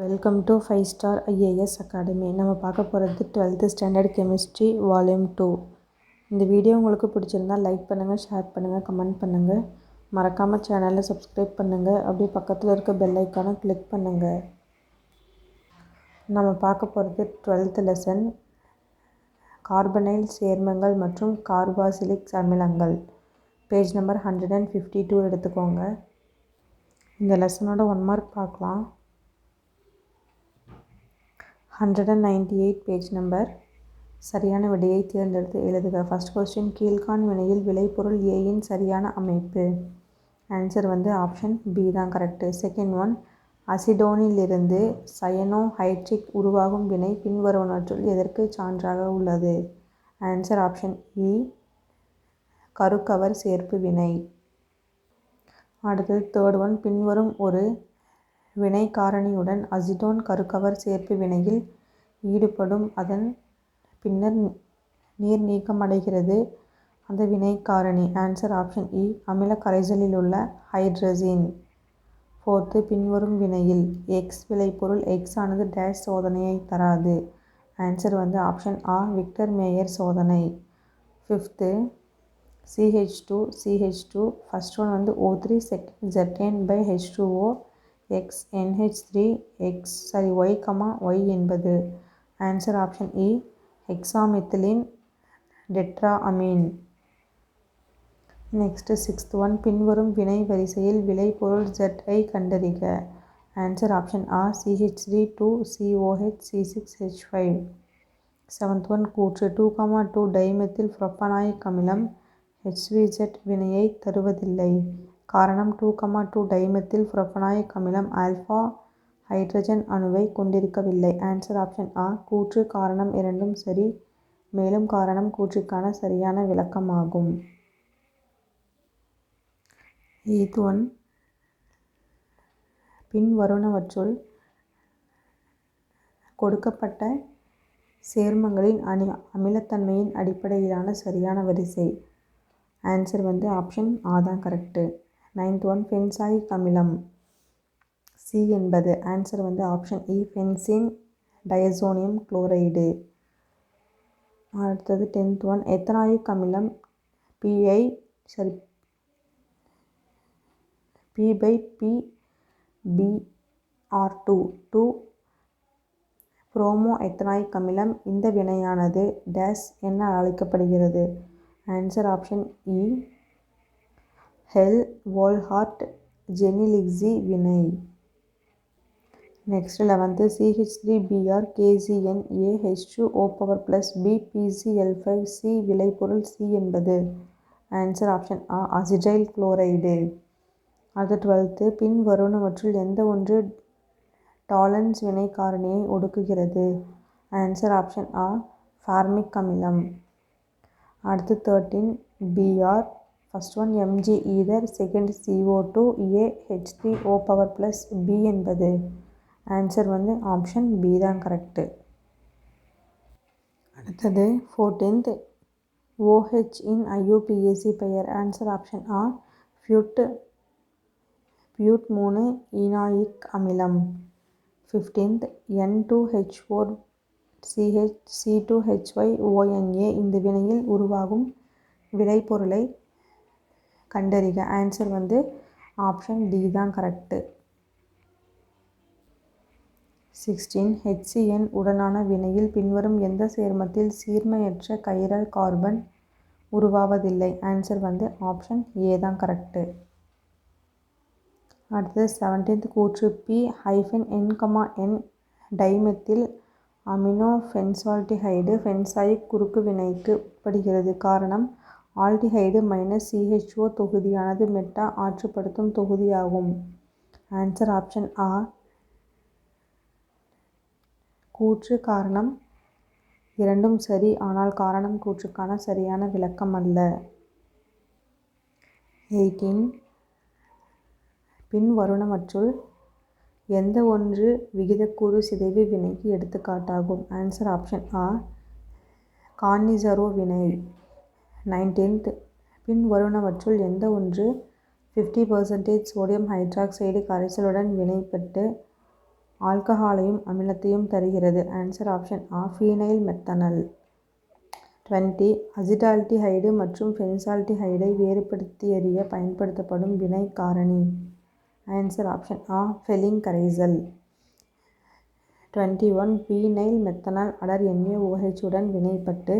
Welcome to five star IAS academy. நம்ம பார்க்க போகிறது twelfth standard chemistry volume two. இந்த வீடியோ உங்களுக்கு பிடிச்சிருந்தா லைக் பண்ணுங்கள் ஷேர் பண்ணுங்கள் கமெண்ட் பண்ணுங்கள் மறக்காமல் சேனலை சப்ஸ்கிரைப் பண்ணுங்கள் அப்படியே பக்கத்தில் இருக்க பெல் ஐக்கானை கிளிக் பண்ணுங்கள் நம்ம பார்க்க போகிறது டுவெல்த்து லெசன் கார்பனைல் சேர்மங்கள் மற்றும் கார்பாசிலிக் அமிலங்கள். Page number hundred and fifty two எடுத்துக்கோங்க. இந்த லெசனோட ஒன் மார்க் பார்க்கலாம். Hundred and ninety eight page number சரியான விடையை தேர்ந்தெடுத்து எழுதுக. ஃபஸ்ட் கொஸ்டின் கீழ்கான் வினையில் விளைபொருள் ஏயின் சரியான அமைப்பு. ஆன்சர் வந்து ஆப்ஷன் பி தான் கரெக்டு செகண்ட் ஒன் அசிடோனிலிருந்து சயனோ ஹைட்ரிக் உருவாகும் வினை பின்வருவனற்றுள் எதற்கு சான்றாக உள்ளது? ஆன்சர் ஆப்ஷன் இ கருக்கவர் சேர்ப்பு வினை. அடுத்தது தேர்ட் ஒன் பின்வரும் ஒரு வினை காரணியுடன் அசிடோன் கருக்கவர் சேர்ப்பு வினையில் ஈடுபடும். அதன் பின்னர் நீர் நீக்கமடைகிறது. அந்த வினை காரணி ஆன்சர் ஆப்ஷன் இ e, அமில கரைசலில் உள்ள ஹைட்ரஜின் ஃபோர்த்து பின்வரும் வினையில் எக்ஸ் விளைபொருள் எக்ஸ் ஆனது டேஷ் சோதனையை தராது. ஆன்சர் வந்து ஆப்ஷன் ஆ விக்டர் மேயர் சோதனை. Fifth CH two CH two first one வந்து O three second ஜெட்டேன் by H two O X NH three X sorry Y comma Y என்பது ஆன்சர் ஆப்ஷன் இ hexamethylene tetra amine next sixth one பின்வரும் வினை வரிசையில் விளைபொருள் ஜெட்டை கண்டறிக. Answer option ஆ CH three two COH C six H five seventh one கூற்று two comma two dimethyl propanoic அமிலம் ஹெச்விஜெட் வினையை தருவதில்லை. காரணம் two comma two dimethyl propanoic அமிலம் ஆல்ஃபா ஹைட்ரஜன் அணுவை கொண்டிருக்கவில்லை. ஆன்சர் ஆப்ஷன் ஆ கூற்று காரணம் இரண்டும் சரி. மேலும் காரணம் கூற்றுக்கான சரியான விளக்கமாகும். Eighth one. பின்வருணவற்றுள் கொடுக்கப்பட்ட சேர்மங்களின் அணி அமிலத்தன்மையின் அடிப்படையிலான சரியான வரிசை. ஆன்சர் வந்து ஆப்ஷன் ஆ தான் கரெக்டு நைன்த் ஒன் ஃபென்சாயிக் அமிலம் சி என்பது ஆன்சர் வந்து ஆப்ஷன் இ ஃபென்சின் டயசோனியம் குளோரைடு அடுத்தது டென்த் ஒன் எத்தனாயிக் அமிலம் பிஐ சரி P by P BR two two bromo ethanoic அமிலம் இந்த வினையானது டேஸ் என அழைக்கப்படுகிறது. ஆன்சர் ஆப்ஷன் இ ஹெல் வோல்ஹார்ட் ஜெனிலிக்ஸி வினை next eleventh CH three BR KCN A H H two O power plus B PCL five C விளைபொருள் சி என்பது. ஆன்சர் ஆப்ஷன் ஆ அசிடைல் குளோரைடு அடுத்த டுவெல்த்து பின் வருவனவற்றுள் எந்த ஒன்று டாலன்ஸ் வினை காரணியை ஒடுக்குகிறது? ஆன்சர் ஆப்ஷன் ஆ ஃபார்மிக் அமிலம் அடுத்து thirteen P R first one M G ether second C O two A H three O power plus B என்பது. ஆன்சர் வந்து ஆப்ஷன் பி தான் கரெக்டு அடுத்தது ஃபோர்டீன்த் ஓஹெச் இன் ஐயூபிஏசி பெயர். ஆன்சர் ஆப்ஷன் ஆ ஃபியூட் பியூட் மூணு ஈனாயிக் அமிலம். Fifteenth N two H four CH C two H Y O N A இந்த வினையில் உருவாகும் விளைபொருளை கண்டறிக. ஆன்சர் வந்து ஆப்ஷன் டி தான் கரெக்டு சிக்ஸ்டீன் ஹெச்சிஎன் உடனான வினையில் பின்வரும் எந்த சேர்மத்தில் சீர்மையற்ற கைரல் கார்பன் உருவாவதில்லை? ஆன்சர் வந்து ஆப்ஷன் ஏ தான் கரெக்டு அடுத்தது செவன்டீன்த் கூற்று B hyphen N comma N dimethyl amino benzaldehyde benzoic குறுக்கு வினைக்கு உட்படுகிறது. காரணம் aldehyde minus C H O தொகுதியானது meta ஆற்றுப்படுத்தும் தொகுதியாகும். ஆன்சர் ஆப்ஷன் ஆ கூற்று காரணம் இரண்டும் சரி ஆனால் காரணம் கூற்றுக்கான சரியான விளக்கம் அல்ல. எயிட்டீன் பின் வருணமற்றுள் எந்த ஒன்று விகிதக்கூறு சிதைவு வினைக்கு எடுத்துக்காட்டாகும்? ஆன்சர் ஆப்ஷன் ஆ கான்னிசரோ வினை. நைன்டீன்த். பின் வருவனவற்றுள் எந்த ஒன்று ஃபிஃப்டி பர்சன்டேஜ் சோடியம் ஹைட்ராக்சைடு கரைசலுடன் வினைப்பட்டு ஆல்கஹாலையும் அமிலத்தையும் தருகிறது. ஆன்சர் ஆப்ஷன் ஆ ஃபீனைல் மெத்தனால் டுவெண்ட்டி அசிடால்டிஹைடு மற்றும் ஃபென்சால்டிஹைடை வேறுபடுத்தி எறிய பயன்படுத்தப்படும் வினை காரணி. ஆன்சர் ஆப்ஷன் ஆ ஃபெலிங் கரைசல் டுவெண்ட்டி ஒன் ஃபீனைல் மெத்தனால் அடர் என்ஏஓஹெச் உடன் வினைப்பட்டு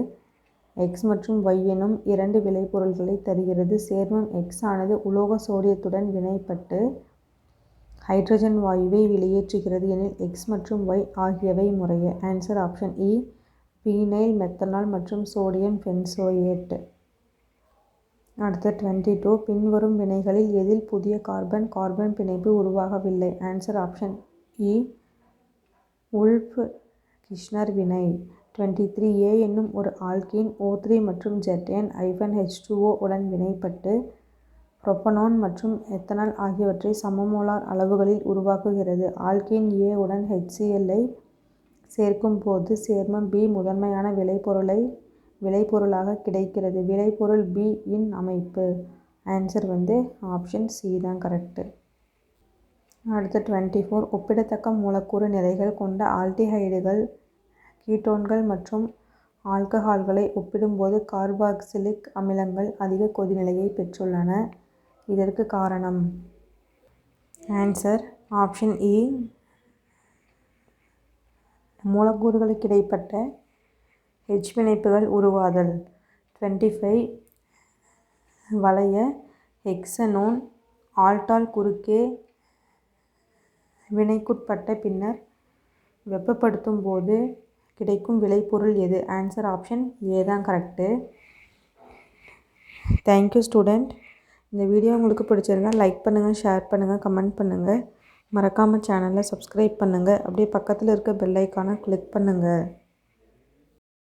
எக்ஸ் மற்றும் ஒய் எனும் இரண்டு விளைபொருள்களை தருகிறது. சேர்மம் எக்ஸ் ஆனது உலோக சோடியத்துடன் வினைப்பட்டு ஹைட்ரஜன் வாயுவை வெளியேற்றுகிறது எனில் எக்ஸ் மற்றும் ஒய் ஆகியவை முறையே. ஆன்சர் ஆப்ஷன் இ பீனைல் மெத்தனால் மற்றும் சோடியம் பென்சோயேட் அடுத்து டுவெண்ட்டி டூ பின்வரும் வினைகளில் எதில் புதிய கார்பன் கார்பன் பிணைப்பு உருவாகவில்லை? ஆன்சர் ஆப்ஷன் இ உல்ஃப் கிஷ்னர் வினை. டுவெண்ட்டி த்ரீ ஏ என்னும் ஒரு ஆல்கீன் ஓ த்ரீ மற்றும் ஜெட்டேன் ஐஃபன் ஹெச் டூஓ உடன் வினைப்பட்டு புரோப்பனோன் மற்றும் எத்தனால் ஆகியவற்றை சமமோலார் அளவுகளில் உருவாக்குகிறது. ஆல்கீன் ஏ உடன் ஹெச்சிஎல்லை சேர்க்கும் போது சேர்மம் பி முதன்மையான விளைபொருளை விளைபொருளாக கிடைக்கிறது. விளைபொருள் பி இன் அமைப்பு. ஆன்சர் வந்து ஆப்ஷன் சி தான் கரெக்டு அடுத்து டுவெண்ட்டி ஃபோர். ஒப்பிடத்தக்க மூலக்கூறு நிறைகள் கொண்ட ஆல்டிஹைடுகள் கீட்டோன்கள் மற்றும் ஆல்கஹால்களை ஒப்பிடும்போது கார்பாக்சிலிக் அமிலங்கள் அதிக கொதிநிலையை பெற்றுள்ளன. இதற்கு காரணம்? ஆன்சர் ஆப்ஷன் இ மூலக்கூறுகளுக்கிடைப்பட்ட ஹெச் பிணைப்புகள் உருவாதல். Twenty five. வளைய ஹெக்ஸனோன் ஆல்டால் குறுக்கே வினைக்குட்பட்ட பின்னர் வெப்பப்படுத்தும் போது கிடைக்கும் விளைபொருள் எது? ஆன்சர் ஆப்ஷன் ஏ தான் கரெக்டு தேங்க்யூ ஸ்டூடெண்ட் இந்த வீடியோ உங்களுக்கு பிடிச்சிருந்தா லைக் பண்ணுங்கள் ஷேர் பண்ணுங்கள் கமெண்ட் பண்ணுங்கள் மறக்காமல் சேனலை சப்ஸ்கிரைப் பண்ணுங்கள் அப்படியே பக்கத்தில் இருக்க பெல்லைக்கான கிளிக் பண்ணுங்கள்